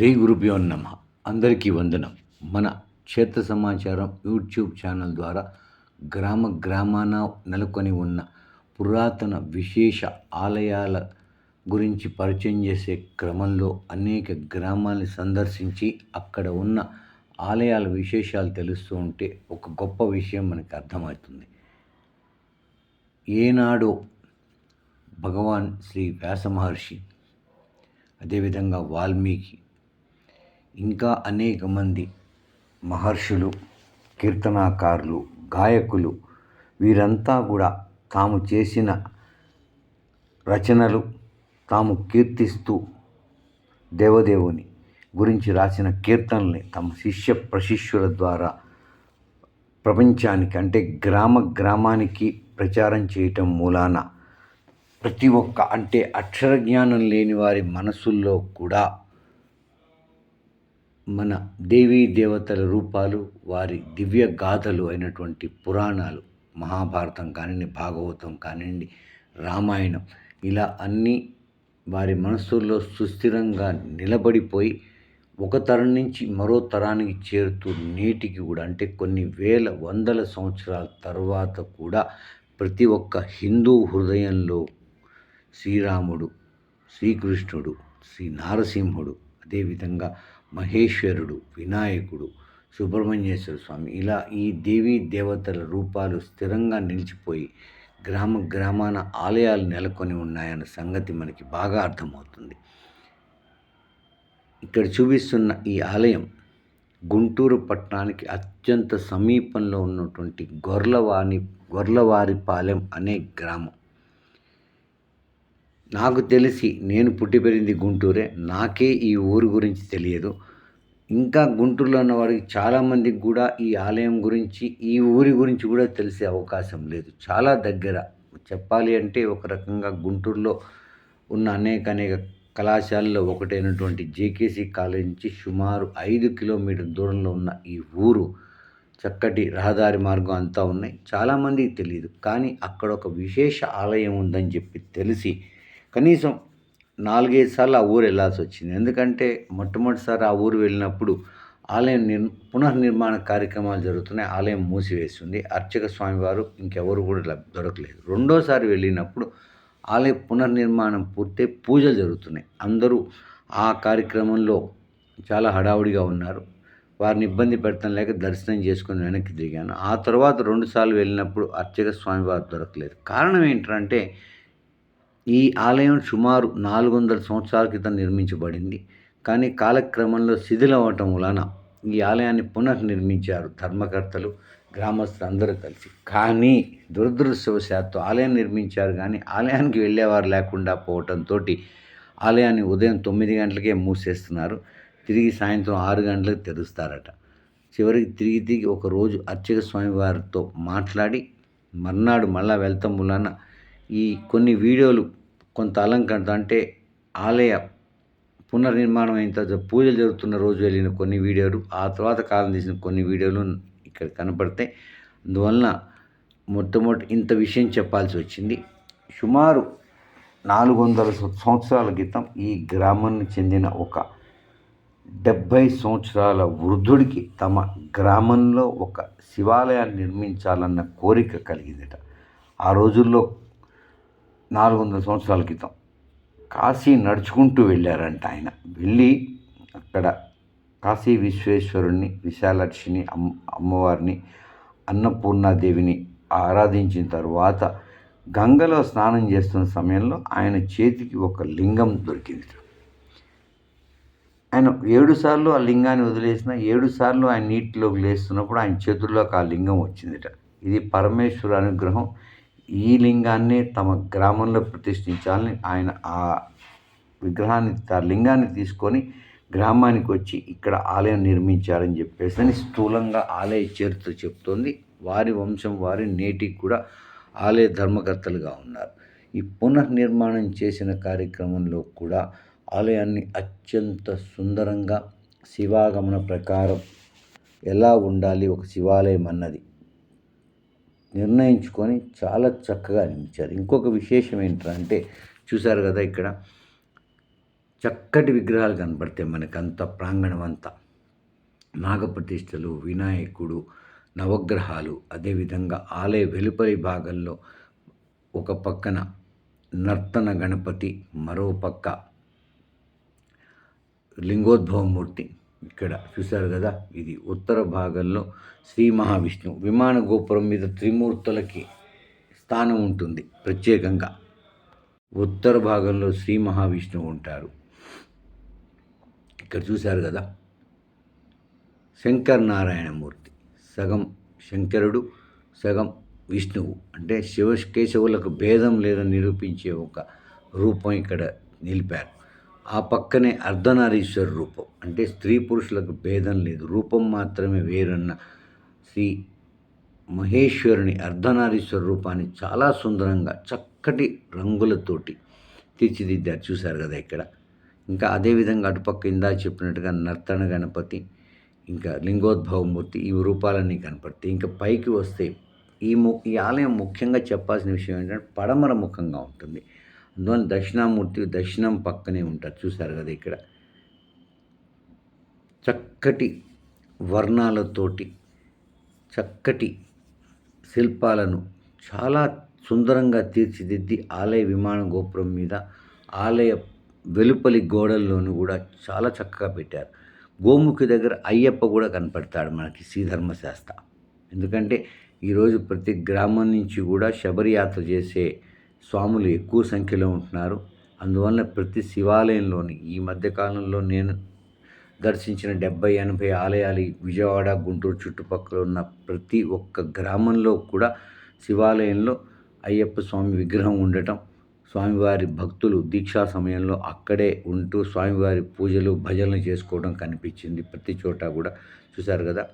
శ్రీ గురుభ్యో నమ. అందరికీ వందనం. మన క్షేత్ర సమాచారం యూట్యూబ్ ఛానల్ ద్వారా గ్రామ గ్రామాన నెలకొని ఉన్న పురాతన విశేష ఆలయాల గురించి పరిచయం చేసే క్రమంలో అనేక గ్రామాల్ని సందర్శించి అక్కడ ఉన్న ఆలయాల విశేషాలు తెలుస్తూ ఉంటే ఒక గొప్ప విషయం మనకి అర్థమవుతుంది. ఏనాడో భగవాన్ శ్రీ వ్యాస మహర్షి అదేవిధంగా వాల్మీకి ఇంకా అనేక మంది మహర్షులు కీర్తనాకారులు గాయకులు వీరంతా కూడా తాము చేసిన రచనలు తాము కీర్తిస్తూ దేవదేవుని గురించి రాసిన కీర్తనల్ని తమ శిష్య ప్రశిష్యుల ద్వారా ప్రపంచానికి అంటే గ్రామ గ్రామానికి ప్రచారం చేయటం మూలాన ప్రతి ఒక్క అంటే అక్షర జ్ఞానం లేని వారి మనసుల్లో కూడా మన దేవీ దేవతల రూపాలు వారి దివ్య గాథలు అయినటువంటి పురాణాలు మహాభారతం కానివ్వండి భాగవతం కానివ్వండి రామాయణం ఇలా అన్నీ వారి మనస్సుల్లో సుస్థిరంగా నిలబడిపోయి ఒక తరం నుంచి మరో తరానికి చేరుతూ నేటికి కూడా అంటే కొన్ని వేల వందల సంవత్సరాల తర్వాత కూడా ప్రతి ఒక్క హిందూ హృదయంలో శ్రీరాముడు శ్రీకృష్ణుడు శ్రీ నారసింహుడు అదేవిధంగా మహేశ్వరుడు వినాయకుడు సుబ్రహ్మణ్యేశ్వర స్వామి ఇలా ఈ దేవీ దేవతల రూపాలు స్థిరంగా నిలిచిపోయి గ్రామ గ్రామాన ఆలయాలు నెలకొని ఉన్నాయన్న సంగతి మనకి బాగా అర్థమవుతుంది. ఇక్కడ చూపిస్తున్న ఈ ఆలయం గుంటూరు పట్టణానికి అత్యంత సమీపంలో ఉన్నటువంటి గొర్లవాణి గొర్లవారిపాలెం అనే గ్రామం. నాకు తెలిసి నేను పుట్టి పెరిగింది గుంటూరే. నాకే ఈ ఊరు గురించి తెలియదు. ఇంకా గుంటూరులో ఉన్న వారికి చాలామందికి కూడా ఈ ఆలయం గురించి ఈ ఊరి గురించి కూడా తెలిసే అవకాశం లేదు. చాలా దగ్గర. చెప్పాలి అంటే ఒక రకంగా గుంటూరులో ఉన్న అనేక అనేక కళాశాలలో ఒకటైనటువంటి జేకేసీ కాలేజ్ నుంచి సుమారు ఐదు కిలోమీటర్ దూరంలో ఉన్న ఈ ఊరు చక్కటి రహదారి మార్గం అంతా ఉన్నాయి. చాలామందికి తెలియదు కానీ అక్కడ ఒక విశేష ఆలయం ఉందని చెప్పి తెలిసి కనీసం నాలుగైదు సార్లు ఆ ఊరు వెళ్ళాల్సి వచ్చింది ఎందుకంటే మొట్టమొదటిసారి ఆ ఊరు వెళ్ళినప్పుడు ఆలయం నిర్ పునర్నిర్మాణ కార్యక్రమాలు జరుగుతున్నాయి. ఆలయం మూసివేసింది. అర్చక స్వామివారు ఇంకెవరు కూడా దొరకలేదు. రెండోసారి వెళ్ళినప్పుడు ఆలయ పునర్నిర్మాణం పూర్తయి పూజలు జరుగుతున్నాయి. అందరూ ఆ కార్యక్రమంలో చాలా హడావుడిగా ఉన్నారు. వారిని ఇబ్బంది పెడతాం లేక దర్శనం చేసుకుని వెనక్కి దిగాను. ఆ తర్వాత రెండుసార్లు వెళ్ళినప్పుడు అర్చక స్వామివారు దొరకలేదు. కారణం ఏంటంటే ఈ ఆలయం సుమారు నాలుగు వందల సంవత్సరాల క్రితం నిర్మించబడింది. కానీ కాలక్రమంలో శిథిలవటం వలన ఈ ఆలయాన్ని పునర్నిర్మించారు ధర్మకర్తలు గ్రామస్తులు అందరూ కలిసి. కానీ దురదృష్టవశాత్తు ఆలయం నిర్మించారు కానీ ఆలయానికి వెళ్ళేవారు లేకుండా పోవటంతో ఆలయాన్ని ఉదయం తొమ్మిది గంటలకే మూసేస్తున్నారు. తిరిగి సాయంత్రం ఆరు గంటలకు తెరుస్తారట. చివరికి తిరిగి తిరిగి ఒకరోజు అర్చక స్వామి వారితో మాట్లాడి మర్నాడు మళ్ళా వెళ్తాం వలన ఈ కొన్ని వీడియోలు కొంత అలంకరణ అంటే ఆలయ పునర్నిర్మాణం అయిన తర్వాత పూజలు జరుగుతున్న రోజు వెళ్ళిన కొన్ని వీడియోలు ఆ తర్వాత కాలం తీసిన కొన్ని వీడియోలు ఇక్కడ కనపడతాయి అందువలన మొట్టమొదటి ఇంత విషయం చెప్పాల్సి వచ్చింది. సుమారు నాలుగు వందల సంవత్సరాల క్రితం ఈ గ్రామానికి చెందిన ఒక డెబ్భై సంవత్సరాల వృద్ధుడికి తమ గ్రామంలో ఒక శివాలయాన్ని నిర్మించాలన్న కోరిక కలిగిందట. ఆ రోజుల్లో నాలుగు వందల సంవత్సరాల క్రితం కాశీ నడుచుకుంటూ వెళ్ళారంట ఆయన. వెళ్ళి అక్కడ కాశీ విశ్వేశ్వరుణ్ణి విశాలక్షిని అమ్మ అమ్మవారిని అన్నపూర్ణాదేవిని ఆరాధించిన తరువాత గంగలో స్నానం చేస్తున్న సమయంలో ఆయన చేతికి ఒక లింగం దొరికింది. ఆయన ఏడుసార్లు ఆ లింగాన్ని వదిలేసిన ఏడు సార్లు ఆయన నీటిలోకి లేస్తున్నప్పుడు ఆయన చేతుల్లోకి ఆ లింగం వచ్చిందిట. ఇది పరమేశ్వర అనుగ్రహం. ఈ లింగాన్నే తమ గ్రామంలో ప్రతిష్ఠించాలని ఆయన ఆ విగ్రహాన్ని ఆ లింగాన్ని తీసుకొని గ్రామానికి వచ్చి ఇక్కడ ఆలయం నిర్మించారని చెప్పేసి అని స్థూలంగా ఆలయ చరిత్ర చెప్తోంది. వారి వంశం వారి నేటికి కూడా ఆలయ ధర్మకర్తలుగా ఉన్నారు. ఈ పునర్నిర్మాణం చేసిన కార్యక్రమంలో కూడా ఆలయాన్ని అత్యంత సుందరంగా శివాగమన ప్రకారం ఎలా ఉండాలి ఒక శివాలయం అన్నది నిర్ణయించుకొని చాలా చక్కగా నిర్మించారు ఇంకొక విశేషం ఏంటంటే చూశారు కదా ఇక్కడ చక్కటి విగ్రహాలు కనపడతాయి మనకి అంత ప్రాంగణం అంతా నాగప్రతిష్టలు వినాయకుడు నవగ్రహాలు అదేవిధంగా ఆలయ వెలుపలి భాగంలో ఒక పక్కన నర్తన గణపతి మరో పక్క లింగోద్భవమూర్తి. ఇక్కడ చూశారు కదా ఇది ఉత్తర భాగంలో శ్రీ మహావిష్ణువు. విమాన గోపురం మీద త్రిమూర్తులకి స్థానం ఉంటుంది ప్రత్యేకంగా. ఉత్తర భాగంలో శ్రీ మహావిష్ణువు ఉంటారు. ఇక్కడ చూశారు కదా శంకర్ నారాయణమూర్తి సగం శంకరుడు సగం విష్ణువు. అంటే శివ కేశవులకు భేదం లేదని నిరూపించే ఒక రూపం ఇక్కడ నిలిపారు. ఆ పక్కనే అర్ధనారీశ్వర రూపం. అంటే స్త్రీ పురుషులకు భేదం లేదు. రూపం మాత్రమే వేరన్న శ్రీ మహేశ్వరుని అర్ధనారీశ్వర రూపాన్ని చాలా సుందరంగా చక్కటి రంగులతోటి తీర్చిదిద్దారు. చూశారు కదా ఇక్కడ ఇంకా అదేవిధంగా అటుపక్క ఇందా చెప్పినట్టుగా నర్తన గణపతి ఇంకా లింగోద్భవమూర్తి ఈ రూపాలన్నీ కనపడతాయి. ఇంకా పైకి వస్తే ఈ ము ఈ ఆలయం ముఖ్యంగా చెప్పాల్సిన విషయం ఏంటంటే పడమర ముఖంగా ఉంటుంది. అందువల్ల దక్షిణామూర్తి దక్షిణం పక్కనే ఉంటారు. చూశారు కదా ఇక్కడ. చక్కటి వర్ణాలతోటి చక్కటి శిల్పాలను చాలా సుందరంగా తీర్చిదిద్ది ఆలయ విమాన గోపురం మీద ఆలయ వెలుపలి గోడల్లోనూ కూడా చాలా చక్కగా పెట్టారు. గోముఖి దగ్గర అయ్యప్ప కూడా కనపడతాడు మనకి శ్రీధర్మశాస్త్ర ఎందుకంటే ఈరోజు ప్రతి గ్రామం నుంచి కూడా శబరియాత్ర చేసే స్వాములు ఎక్కువ సంఖ్యలో ఉంటున్నారు. అందువల్ల ప్రతి శివాలయంలోని ఈ మధ్యకాలంలో నేను దర్శించిన డెబ్బై ఎనభై ఆలయాలు విజయవాడ గుంటూరు చుట్టుపక్కల ఉన్న ప్రతి ఒక్క గ్రామంలో కూడా శివాలయంలో అయ్యప్ప స్వామి విగ్రహం ఉండటం స్వామివారి భక్తులు దీక్షా సమయంలో అక్కడే ఉంటూ స్వామివారి పూజలు భజనలు చేసుకోవడం కనిపించింది. ప్రతి చోట కూడా చూశారు కదా?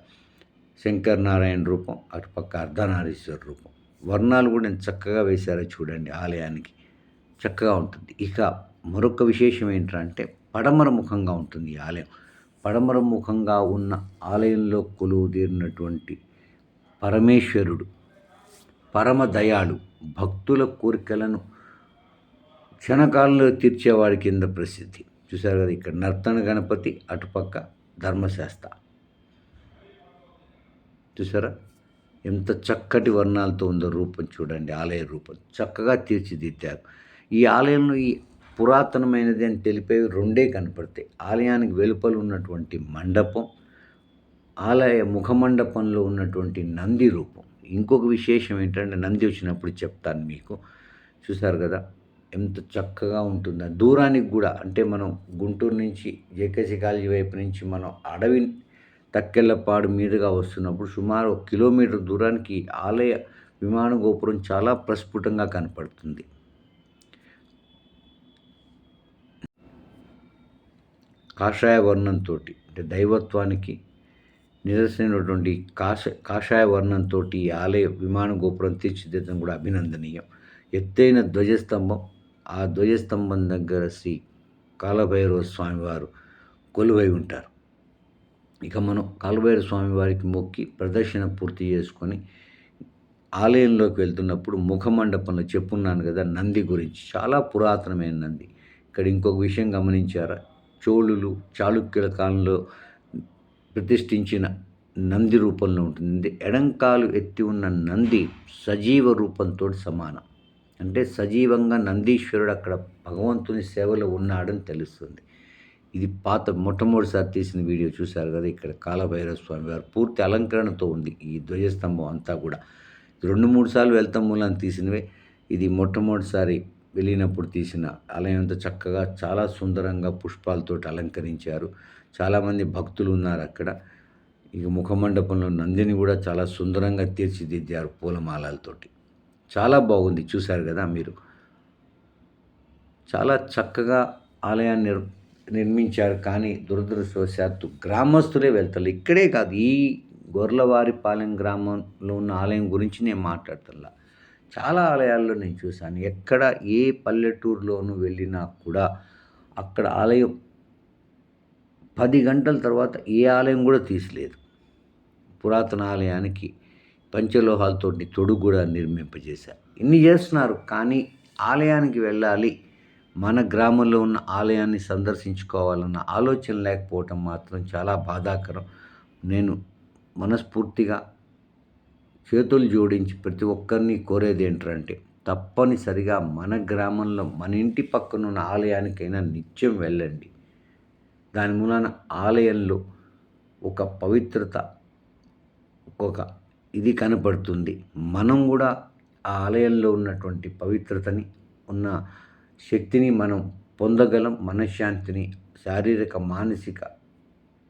శంకర్ నారాయణ రూపం అటుపక్క అర్ధనారీశ్వర రూపం. వర్ణాలు కూడా ఎంత చక్కగా వేశారో చూడండి ఆలయానికి. చక్కగా ఉంటుంది. ఇక మరొక విశేషం ఏంటంటే పడమర ముఖంగా ఉంటుంది ఈ ఆలయం. పడమర ముఖంగా ఉన్న ఆలయంలో కొలువు తీరినటువంటి పరమేశ్వరుడు పరమదయాళు భక్తుల కోరికలను క్షణకాలంలో తీర్చేవాడి కింద ప్రసిద్ధి. చూసారు కదా ఇక్కడ నర్తన గణపతి అటుపక్క ధర్మశాస్త్ర. చూసారా ఎంత చక్కటి వర్ణాలతో ఉందో రూపం చూడండి ఆలయ రూపం. చక్కగా తీర్చిదిద్దారు. ఈ ఆలయంలో ఈ పురాతనమైనది అని తెలిపేవి రెండే కనపడతాయి. ఆలయానికి వెలుపల ఉన్నటువంటి మండపం ఆలయ ముఖమండపంలో ఉన్నటువంటి నంది రూపం. ఇంకొక విశేషం ఏంటంటే నంది వచ్చినప్పుడు చెప్తాను మీకు. చూసారు కదా ఎంత చక్కగా ఉంటుందో. దూరానికి కూడా అంటే మనం గుంటూరు నుంచి జేకేసీ కాలేజీ వైపు నుంచి మనం అడవి తక్కెళ్ళపాడు మీదుగా వస్తున్నప్పుడు సుమారు ఒక కిలోమీటర్ దూరానికి ఆలయ విమాన గోపురం చాలా ప్రస్ఫుటంగా కనపడుతుంది. కాషాయ వర్ణంతో అంటే దైవత్వానికి నిదర్శనమైనటువంటి కాష కాషాయ వర్ణంతో ఈ ఆలయ విమాన గోపురం తీర్చిదిద్దడం కూడా అభినందనీయం. ఎత్తైన ధ్వజస్తంభం ఆ ధ్వజస్తంభం దగ్గర శ్రీ కాలభైరవ స్వామివారు కొలువై ఉంటారు. ఇక మనం కాలభైరవ స్వామివారికి మొక్కి ప్రదర్శన పూర్తి చేసుకొని ఆలయంలోకి వెళ్తున్నప్పుడు ముఖమండపంలో చెప్పున్నాను కదా నంది గురించి. చాలా పురాతనమైన నంది. ఇక్కడ ఇంకొక విషయం గమనించారా? చోళులు చాళుక్యుల కాలంలో ప్రతిష్ఠించిన నంది రూపంలో ఉంటుంది. ఎడంకాలు ఎత్తి ఉన్న నంది సజీవ రూపంతో సమానం. అంటే సజీవంగా నందీశ్వరుడు అక్కడ భగవంతుని సేవలో ఉన్నాడని తెలుస్తుంది. ఇది పాత మొట్టమొదటిసారి తీసిన వీడియో చూశారు కదా ఇక్కడ కాలభైరవ స్వామి వారు పూర్తి అలంకరణతో ఉంది ఈ ధ్వజస్తంభం అంతా కూడా. రెండు మూడు సార్లు వెళ్తాం మూలం తీసినవే. ఇది మొట్టమొదటిసారి వెళ్ళినప్పుడు తీసిన ఆలయం చక్కగా చాలా సుందరంగా పుష్పాలతో అలంకరించారు. చాలామంది భక్తులు ఉన్నారు అక్కడ. ఇక ముఖమండపంలో నందిని కూడా చాలా సుందరంగా తీర్చిదిద్దారు పూలమాలలతోటి. చాలా బాగుంది చూశారు కదా మీరు. చాలా చక్కగా ఆలయాన్ని నిర్మించారు కానీ దురదృష్టవశాత్తు గ్రామస్తులే వెళ్తారు ఇక్కడే కాదు ఈ గొర్లవారిపాలెం గ్రామంలో ఉన్న ఆలయం గురించి నేను మాట్లాడుతున్నా చాలా ఆలయాల్లో నేను చూశాను. ఎక్కడ ఏ పల్లెటూరులోనూ వెళ్ళినా కూడా అక్కడ ఆలయం పది గంటల తర్వాత ఏ ఆలయం కూడా తీసలేదు. పురాతన ఆలయానికి పంచలోహాలతోటి తొడుగు కూడా నిర్మింపజేశారు ఇన్ని చేస్తున్నారు కానీ ఆలయానికి వెళ్ళాలి మన గ్రామంలో ఉన్న ఆలయాన్ని సందర్శించుకోవాలన్న ఆలోచన లేకపోవటం మాత్రం చాలా బాధాకరం. నేను మనస్ఫూర్తిగా చేతులు జోడించి ప్రతి ఒక్కరిని కోరేది ఏంటంటే తప్పనిసరిగా మన గ్రామంలో మన ఇంటి పక్కన ఉన్న ఆలయానికైనా నిత్యం వెళ్ళండి. దాని మూలాన ఆలయంలో ఒక పవిత్రత ఒక ఇది కనపడుతుంది మనం కూడా ఆ ఆలయంలో ఉన్నటువంటి పవిత్రతని ఉన్న శక్తిని మనం పొందగలం మనశ్శాంతిని శారీరక మానసిక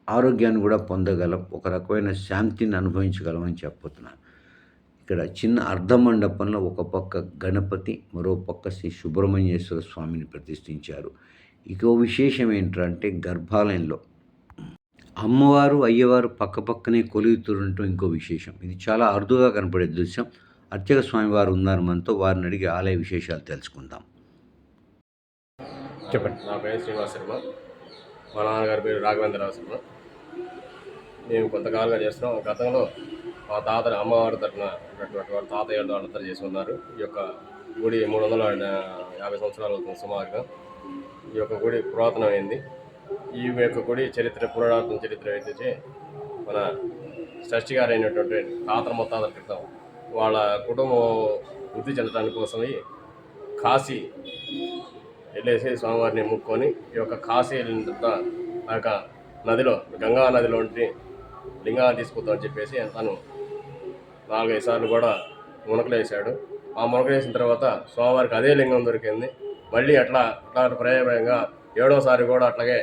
ఆరోగ్యాన్ని కూడా పొందగలం ఒక రకమైన శాంతిని అనుభవించగలం అని చెప్పుతున్నాను ఇక్కడ చిన్న అర్ధ మండపంలో ఒక పక్క గణపతి మరో పక్క శ్రీ సుబ్రహ్మణ్యేశ్వర స్వామిని ప్రతిష్ఠించారు. ఇంకో విశేషం ఏంటంటే గర్భాలయంలో అమ్మవారు అయ్యవారు పక్క పక్కనే కొలుగుతుండటం ఇంకో విశేషం. ఇది చాలా అరుదుగా కనపడే దృశ్యం. అర్చక స్వామి వారు ఉన్నారు మనతో వారిని అడిగి ఆలయ విశేషాలు తెలుసుకుందాం. చెప్పండి. నా పేరు శ్రీనివాస్ శర్మ. మా నాన్నగారి పేరు రాఘవేంద్రరావు శర్మ. మేము కొంతకాలంగా చేస్తున్నాం. గతంలో మా తాత అమ్మవారి తరఫున ఉన్నటువంటి వారు తాతయ్య వాళ్ళందరూ చేసి ఉన్నారు ఈ యొక్క గుడి మూడు వందల యాభై సంవత్సరాలు అవుతుంది సుమారుగా ఈ యొక్క గుడి పురాతనమైంది ఈ యొక్క గుడి చరిత్ర పురాణార్థం చరిత్ర అయితే మన షష్ఠి గారు అయినటువంటి తాతల మొత్తాతల క్రితం వాళ్ళ కుటుంబం వృద్ధి చెందడానికి కోసమై కాశీ వెళ్ళేసి స్వామివారిని ముక్కొని ఈ యొక్క కాశీ వెళ్ళిన ఆ యొక్క నదిలో గంగా నదిలోంటి లింగాన్ని తీసుకుందామని చెప్పేసి తను నాలుగైదు సార్లు కూడా మునకలేసాడు ఆ మునకలేసిన తర్వాత స్వామివారికి అదే లింగం దొరికింది. మళ్ళీ అట్లా అట్లాంటి ప్రయోగంగా ఏడోసారి కూడా అట్లాగే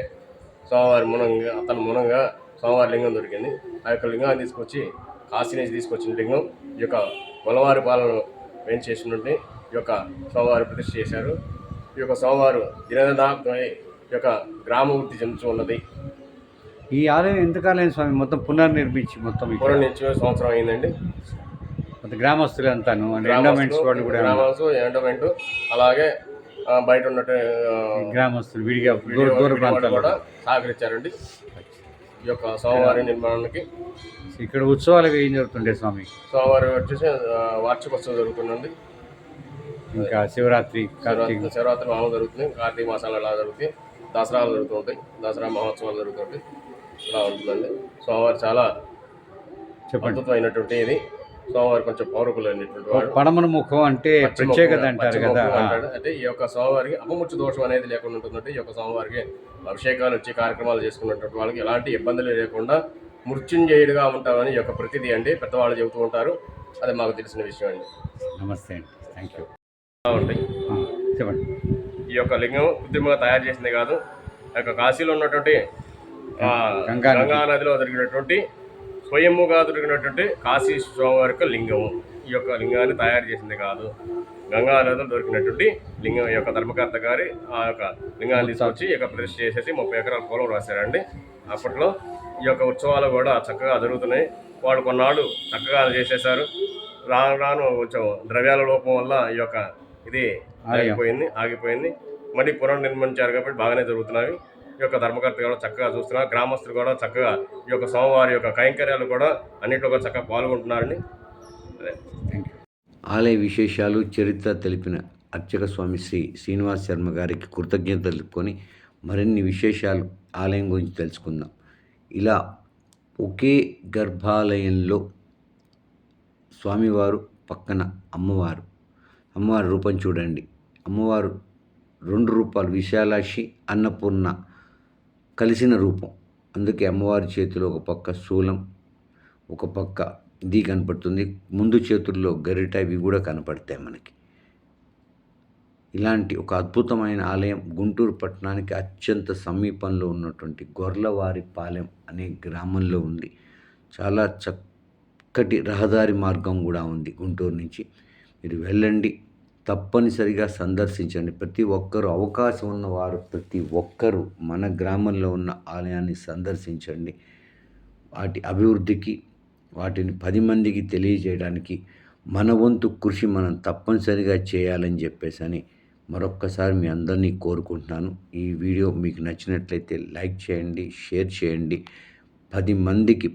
స్వామివారి మునంగా అతను మునంగా స్వామివారి లింగం దొరికింది. ఆ యొక్క లింగాన్ని తీసుకొచ్చి కాశీ నుంచి తీసుకొచ్చిన లింగం ఈ యొక్క గొలవారి పాలన వేయించేసినట్టు ఈ యొక్క స్వామివారి ప్రతిష్ఠ చేశారు. ఈ యొక్క స్వామివారు దినదాత్మై ఈ యొక్క గ్రామ వృద్ధి చెందుతూ ఉన్నది. ఈ ఆలయం ఎంతకాలం స్వామి? మొత్తం పునర్నిర్మించి మొత్తం ఇక్కడ? నుంచి సంవత్సరం అయిందండి. మొత్తం గ్రామస్తులు అంతాను ఎండోమెంట్స్ వాళ్ళు కూడా ఎండోమెంట్ అలాగే ఆ, బయట ఉన్నట్టు గ్రామస్తులు విడిగా దూర దూర ప్రాంతాల్లో. కూడా సహకరించారండి. ఈ యొక్క స్వామివారి నిర్మాణానికి. ఇక్కడ ఉత్సవాలు ఏం జరుగుతుండే స్వామి? స్వామివారి వచ్చేసి ఆ, వార్షికోత్సవం జరుగుతుందండి. ఇంకా శివరాత్రి కార్తీక శివరాత్రి మామూలు జరుగుతుంది కార్తీక మాసాలు అలా జరుగుతాయి? దసరాలు జరుగుతుంటాయి. దసరా మహోత్సవాలు జరుగుతుంటాయి. ఇలా ఉంటుందండి. స్వామివారు చాలా చెప్పండి. అద్భుతమైనటువంటి ఇది. స్వామివారు కొంచెం పౌరకులైనటువంటి వాడు పడమన ముఖం అంటే ప్రత్యేకత అంటారు కదా. అంటే ఈ యొక్క స్వామివారికి అపముచ్చు దోషం అనేది లేకుండా ఉంటుందంటే ఈ యొక్క స్వామివారికి అభిషేకాలు వచ్చి కార్యక్రమాలు చేసుకున్నటువంటి వాళ్ళకి ఎలాంటి ఇబ్బందులు లేకుండా మృత్యుంజయుడిగా ఉంటామని ఈ యొక్క ప్రతిదీ అండి. పెద్దవాళ్ళు చెబుతూ ఉంటారు. అది మాకు తెలిసిన విషయం అండి. నమస్తే అండి. థ్యాంక్ యూ ఉంటాయి చెప్పండి. ఈ యొక్క లింగం కృత్రిమంగా తయారు చేసింది కాదు ఆ యొక్క కాశీలో ఉన్నటువంటి గంగా నది. గంగా నదిలో దొరికినటువంటి స్వయముగా దొరికినటువంటి కాశీ స్వామివారి యొక్క లింగము ఈ యొక్క లింగాన్ని తయారు చేసింది కాదు. గంగా నదిలో దొరికినటువంటి లింగం ఈ యొక్క ధర్మకర్త గారి ఆ యొక్క లింగాన్ని తీసుకొచ్చి ఈ యొక్క ప్రతిష్ఠ చేసేసి ముప్పై ఎకరాల పొలం రాశారండి. అప్పట్లో ఈ యొక్క ఉత్సవాలు కూడా చక్కగా జరుగుతున్నాయి. వాళ్ళు కొన్నాళ్ళు చక్కగా చేసేసారు రాను రాను కొంచెం ద్రవ్యాల లోపం వల్ల ఈ యొక్క ఇది. ఆగిపోయింది. ఆగిపోయింది మళ్ళీ పునర్నిర్మించారు కాబట్టి బాగానే జరుగుతున్నాయి. ఈ యొక్క ధర్మకర్త కూడా చక్కగా చూస్తున్నారు. గ్రామస్తులు కూడా చక్కగా ఈ యొక్క స్వామివారి యొక్క కైంకర్యాలు కూడా అన్నింటిలో కూడా చక్కగా పాల్గొంటున్నారండి అదే. థ్యాంక్ యూ ఆలయ విశేషాలు చరిత్ర తెలిపిన అర్చక స్వామి శ్రీ శ్రీనివాస్ శర్మ గారికి కృతజ్ఞతలు తెలుపుకొని మరిన్ని విశేషాలు ఆలయం గురించి తెలుసుకుందాం. ఇలా ఒకే గర్భాలయంలో స్వామివారు పక్కన అమ్మవారు అమ్మవారి రూపం చూడండి. అమ్మవారు రెండు రూపాలు విశాలాక్షి అన్నపూర్ణ కలిసిన రూపం. అందుకే అమ్మవారి చేతిలో ఒక పక్క శూలం ఒక పక్క ఇది కనపడుతుంది. ముందు చేతుల్లో గరిట ఇవి కూడా కనపడతాయి మనకి. ఇలాంటి ఒక అద్భుతమైన ఆలయం గుంటూరు పట్టణానికి అత్యంత సమీపంలో ఉన్నటువంటి గొర్లవారి పాలెం అనే గ్రామంలో ఉంది. చాలా చక్కటి రహదారి మార్గం కూడా ఉంది గుంటూరు నుంచి. మీరు వెళ్ళండి. తప్పనిసరిగా సందర్శించండి. ప్రతి ఒక్కరూ అవకాశం ఉన్నవారు ప్రతి ఒక్కరూ మన గ్రామంలో ఉన్న ఆలయాన్ని సందర్శించండి. వాటి అభివృద్ధికి వాటిని పది మందికి తెలియజేయడానికి మన వంతు కృషి మనం తప్పనిసరిగా చేయాలని చెప్పేసి అని మరొక్కసారి మీ అందరినీ కోరుకుంటున్నాను. ఈ వీడియో మీకు నచ్చినట్లయితే లైక్ చేయండి షేర్ చేయండి. పది మందికి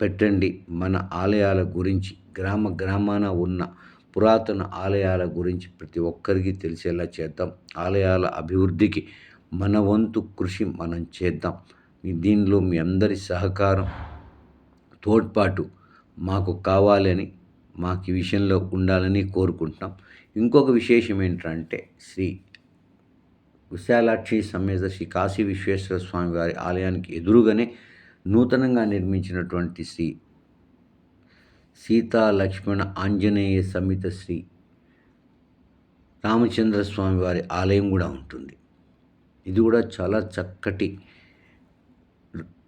పెట్టండి మన ఆలయాల గురించి. గ్రామ గ్రామాన ఉన్న పురాతన ఆలయాల గురించి ప్రతి ఒక్కరికి తెలిసేలా చేద్దాం. ఆలయాల అభివృద్ధికి మన వంతు కృషి మనం చేద్దాం. దీనిలో మీ అందరి సహకారం తోడ్పాటు మాకు కావాలని మాకు ఈ విషయంలో ఉండాలని కోరుకుంటున్నాం. ఇంకొక విశేషం ఏంటంటే శ్రీ విశాలాక్షి సమేత శ్రీ కాశీ విశ్వేశ్వర స్వామి వారి ఆలయానికి ఎదురుగానే నూతనంగా నిర్మించినటువంటి శ్రీ సీతా లక్ష్మణ ఆంజనేయ సమిత శ్రీ రామచంద్ర స్వామి వారి ఆలయం కూడా ఉంటుంది. ఇది కూడా చాలా చక్కటి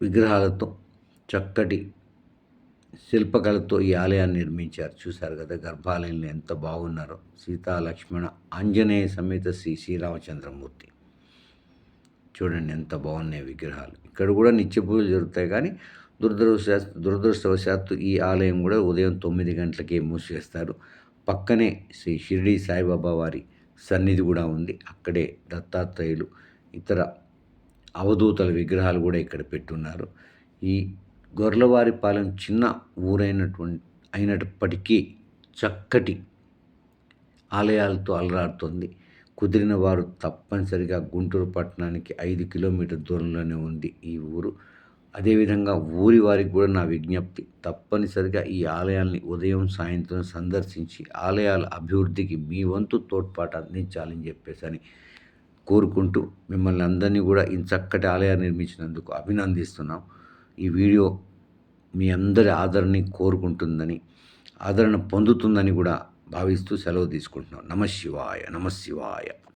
విగ్రహాలతో చక్కటి శిల్పకళతో ఈ ఆలయాన్ని నిర్మించారు. చూశారు కదా గర్భాలయంలో ఎంత బాగున్నారో. సీతా లక్ష్మణ ఆంజనేయ సమేత శ్రీ శ్రీరామచంద్రమూర్తి. చూడండి ఎంత బాగున్నాయి విగ్రహాలు. ఇక్కడ కూడా నిత్య పూజలు జరుగుతాయి కానీ దురదృష్ట దురదృష్టవశాత్తు ఈ ఆలయం కూడా ఉదయం తొమ్మిది గంటలకే మూసివేస్తారు. పక్కనే శ్రీ షిరిడి సాయిబాబా వారి సన్నిధి కూడా ఉంది. అక్కడే దత్తాత్రేయులు ఇతర అవధూతల విగ్రహాలు కూడా ఇక్కడ పెట్టున్నారు. ఈ గొర్లవారిపాలెం చిన్న ఊరైనటువంటి అయినప్పటికీ చక్కటి ఆలయాలతో అలరాడుతుంది కుదిరిన వారు తప్పనిసరిగా గుంటూరు పట్టణానికి ఐదు కిలోమీటర్ దూరంలోనే ఉంది ఈ ఊరు. అదేవిధంగా ఊరి వారికి కూడా నా విజ్ఞప్తి. తప్పనిసరిగా ఈ ఆలయాల్ని ఉదయం సాయంత్రం సందర్శించి ఆలయాల అభివృద్ధికి మీ వంతు తోడ్పాటు అందించాలని చెప్పేసి అని కోరుకుంటూ మిమ్మల్ని అందరినీ కూడా ఇంచక్కటి చక్కటి ఆలయాన్ని నిర్మించినందుకు అభినందిస్తున్నాం. ఈ వీడియో మీ అందరి ఆదరణని కోరుకుంటుందని ఆదరణ పొందుతుందని కూడా భావిస్తూ సెలవు తీసుకుంటున్నాం. నమ శివాయ నమ శివాయ